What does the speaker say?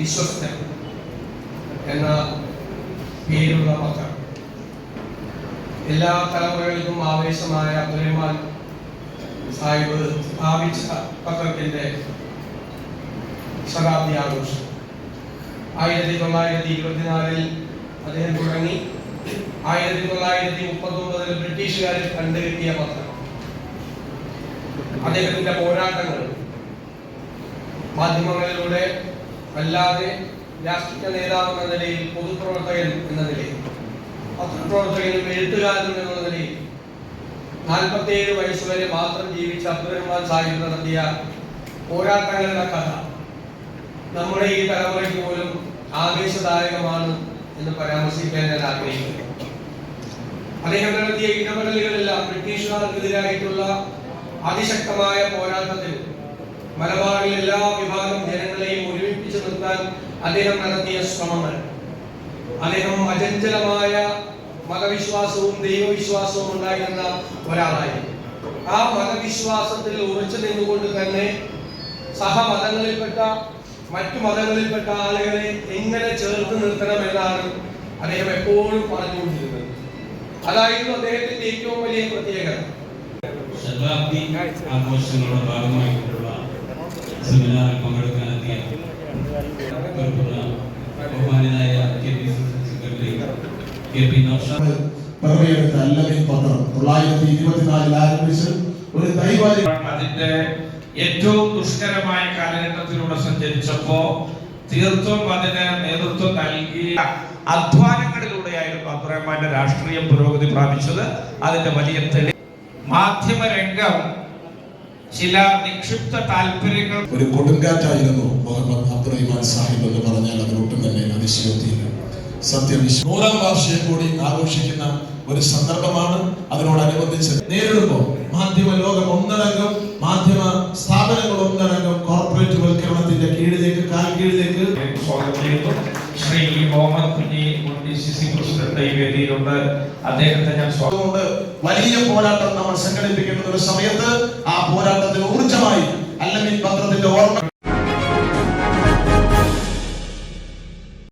വിശ്വസ്തൻ എന്ന പേരുള്ള പത്രം. എല്ലാ തലമുറകൾക്കും ആവേശമായ അബ്ദുറഹ്മാൻ സാഹിബ് സ്ഥാപിച്ച പത്രത്തിന്റെ ശതാബ്ദി ആഘോഷം. ആയിരത്തി തൊള്ളായിരത്തി ഇരുപത്തിനാലിൽ അദ്ദേഹം തുടങ്ങി. ആയിരത്തി തൊള്ളായിരത്തി മുപ്പത്തി ഒമ്പതിൽ ബ്രിട്ടീഷുകാരിൽ കണ്ടുകിട്ടിയ പത്രം. അദ്ദേഹത്തിന്റെ പോരാട്ടങ്ങൾ മാധ്യമങ്ങളിലൂടെ അല്ലാതെ രാഷ്ട്രീയ നേതാവ് എന്ന നിലയിൽ പൊതുപ്രവർത്തകൻ എന്ന നിലയിൽ പത്രപ്രവർത്തകനും എഴുത്തുകാരനും എന്ന നിലയിൽ നാൽപ്പത്തിയേഴ് വയസ്സ് വരെ മാത്രം ജീവിച്ച അബ്ദുറഹ്മാൻ സാഹിബ് നടത്തിയ പോരാട്ടങ്ങളുടെ കഥ നമ്മുടെ ഈ തലമുറയ്ക്ക് പോലും ആവേശദായകമാണ് എന്ന് പരാമർശിക്കാൻ ഞാൻ ആഗ്രഹിക്കുന്നു. അദ്ദേഹം നടത്തിയ ഇടപെടലുകളെല്ലാം ബ്രിട്ടീഷുകാർക്കെതിരായിട്ടുള്ള അതിശക്തമായ പോരാട്ടത്തിൽ മലബാറിൽ എല്ലാ വിഭാഗം അദ്ദേഹം നടത്തിയ ശ്രമങ്ങൾ. അദ്ദേഹം അചഞ്ചലമായ മതവിശ്വാസവും ദൈവവിശ്വാസവും ഉണ്ടായിരുന്ന ഒരാളായിരുന്നു. ആ മതവിശ്വാസത്തിൽ ഉറച്ചു നിന്നുകൊണ്ട് തന്നെ സഹമതങ്ങളിൽപ്പെട്ട മറ്റു മതങ്ങളിൽപ്പെട്ട ആളുകളെ എങ്ങനെ ചേർത്ത് നിർത്തണം എന്നാണ് അദ്ദേഹം എപ്പോഴും പറഞ്ഞുകൊണ്ടിരുന്നത്. അതായിരുന്നു അദ്ദേഹത്തിന്റെ ഏറ്റവും വലിയ പ്രത്യേകത. ശതാബ്ദി ആഘോഷങ്ങളുടെ ഭാഗമായിട്ടുള്ള സെമിനാറിൽ പങ്കെടുക്കാനെത്തിയ പിറവിയെടുത്ത അല്ലമീൻ പത്രം തൊള്ളായിരത്തി ഇരുപത്തിനാലിൽ ആരംഭിച്ച് ഒരു അതിന്റെ ഏറ്റവും ദുഷ്കരമായ കാലഘട്ടത്തിലൂടെ സഞ്ചരിച്ചപ്പോ തീർത്തും അതിന് നേതൃത്വം നൽകിയ അധ്വാനങ്ങളിലൂടെയായിരുന്നു അബ്ദുറഹ്മാന്റെ രാഷ്ട്രീയ പുരോഗതി പ്രാപിച്ചത്. അതിന്റെ വലിയ തെളി മാധ്യമ രംഗം ചില നിക്ഷിപ്ത താല്പര്യങ്ങൾ ഒരു കൊടുങ്കാറ്റായിരുന്നു മുഹമ്മദ് അബ്ദുറഹിമാൻ സാഹിബ് എന്ന് പറഞ്ഞാൽ അതിനൊട്ടും തന്നെ അതിശയോക്തിയില്ല. സത്യം നൂറാം വാർഷികം കൂടി ആഘോഷിക്കുന്ന ഒരു സന്ദർഭമാണ് അതിനോടനുബന്ധിച്ച് നേരിടുമ്പോൾ മാധ്യമ ലോകം ഒന്നടങ്കം മാധ്യമ സ്ഥാപനങ്ങൾ ഒന്നടങ്കം കുഞ്ഞി മുൻ ഡി സി ഈ വേദിയിലുണ്ട്. അദ്ദേഹത്തെ ഞാൻ സ്വാഗതമുണ്ട് വലിയ പോരാട്ടം നമ്മൾ സംഘടിപ്പിക്കുന്ന ഒരു സമയത്ത് ആ പോരാട്ടത്തിന് ഊർജമായി അല്ലെങ്കിൽ പത്രത്തിന്റെ ഓർമ്മ